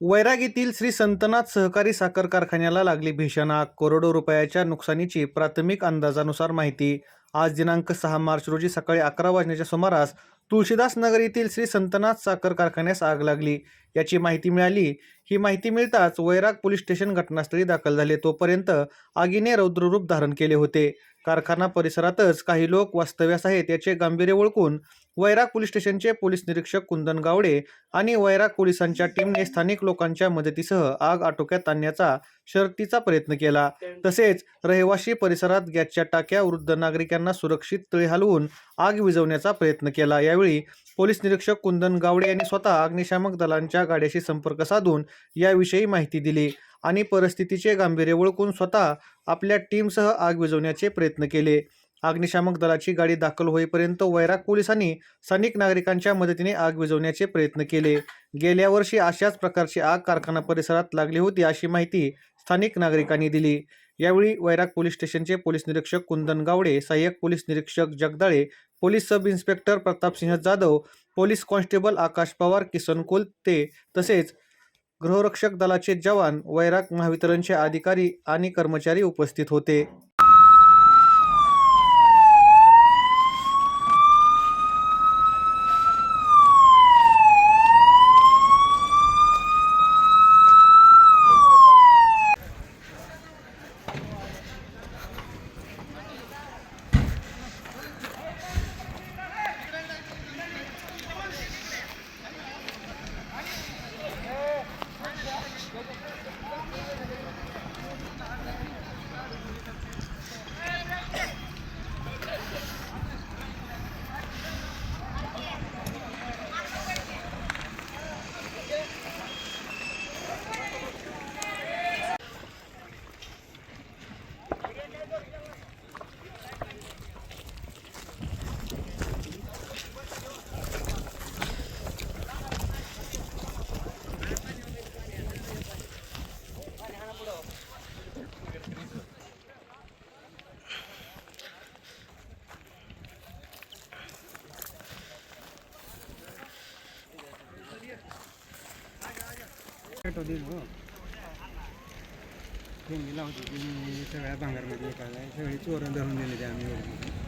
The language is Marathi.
वैरागीतील श्री संतनाथ सहकारी साखर कारखान्याला लागली भीषण आग. करोडो रुपयाच्या नुकसानीची प्राथमिक अंदाजानुसार माहिती. आज दिनांक सहा मार्च रोजी सकाळी अकरा वाजण्याच्या सुमारास तुळशीदास नगर येथील श्री संतनाथ साखर कारखान्यास आग लागली. याची माहिती मिळाली. ही माहिती मिळताच वैराग पोलीस स्टेशन घटनास्थळी दाखल झाले. तोपर्यंत आगीने रौद्ररूप धारण केले होते. कारखाना परिसरातच काही लोक वास्तव्यास आहेत याचे गांभीर्य ओळखून वैराग पोलीस स्टेशनचे पोलीस निरीक्षक कुंदन गावडे आणि वैराग पोलिसांच्या टीमने स्थानिक लोकांच्या मदतीसह आग आटोक्यात आणण्याचा शर्तीचा प्रयत्न केला. तसेच रहिवाशी परिसरात गॅसच्या टाक्या वृद्ध नागरिकांना सुरक्षित तळी हलवून आग विझवण्याचा प्रयत्न केला. यावेळी पोलीस निरीक्षक कुंदन गावडे यांनी स्वतः अग्निशामक दलांच्या गाड्याशी संपर्क साधून याविषयी माहिती दिली आणि परिस्थितीचे गांभीर्य ओळखून स्वतः आपल्या टीमसह आग विझवण्याचे प्रयत्न केले. अग्निशामक दलाची गाडी दाखल होईपर्यंत वैराग पोलिसांनी स्थानिक नागरिकांच्या मदतीने आग विझवण्याचे प्रयत्न केले. गेल्या वर्षी अशाच प्रकारची आग कारखाना परिसरात लागली होती अशी माहिती स्थानिक नागरिकांनी दिली. यावेळी वैराग पोलीस स्टेशनचे पोलीस निरीक्षक कुंदन गावडे सहाय्यक पोलीस निरीक्षक Jagdale police sub inspector Pratapsinh Jadhav police constable Akash Pawar Kisan Kolte तसेच गृहरक्षक दलाचे जवान वैराग महावितरणचे अधिकारी आणि कर्मचारी उपस्थित होते. हो. फेमिला होती. ती सगळ्या भांगारमध्ये एकाला सगळी चोरं धरून दिली ते आम्ही